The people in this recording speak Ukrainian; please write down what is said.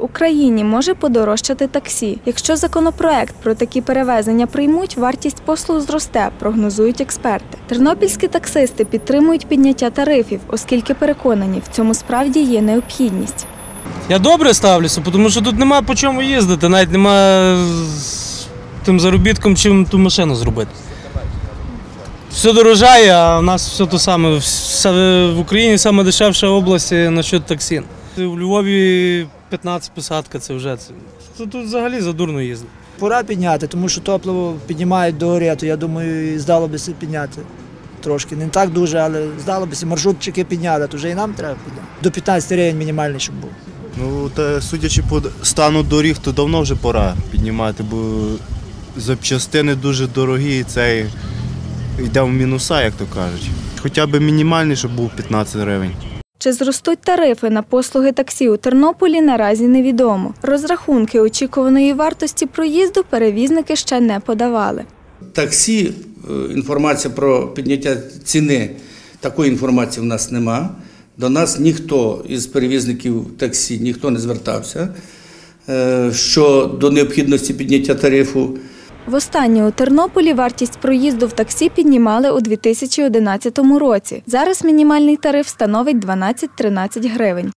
Україні може подорожчати таксі. Якщо законопроект про такі перевезення приймуть, вартість послуг зросте, прогнозують експерти. Тернопільські таксисти підтримують підняття тарифів, оскільки переконані, в цьому справді є необхідність. Я добре ставлюся, тому що тут нема по чому їздити, навіть нема тим заробітком, чим ту машину зробити. Все дорожає, а в нас все те саме. В Україні саме дешевша область е, насчет таксі. У Львові 15 посадка це вже це. Тут, тут взагалі задурно їздити. Пора підняти, тому що топливо піднімають до гори, то я думаю, і здалося підняти. Трошки не так дуже, але здалося, маршрутчики підняли, то вже і нам треба підняти. До 15 гривень мінімальний, щоб був. Ну, та судячи по стану доріг, то давно вже пора піднімати, бо запчастини дуже дорогі і це йде в мінуса, як то кажуть. Хоча б мінімальний, щоб був 15 гривень. Чи зростуть тарифи на послуги таксі у Тернополі наразі невідомо. Розрахунки очікуваної вартості проїзду перевізники ще не подавали. Таксі, е, інформація про підняття ціни, такої інформації в нас нема. До нас ніхто із перевізників таксі ніхто не звертався е, щодо необхідності підняття тарифу. Востаннє у Тернополі вартість проїзду в таксі піднімали у 2011 році. Зараз мінімальний тариф становить 12-13 гривень.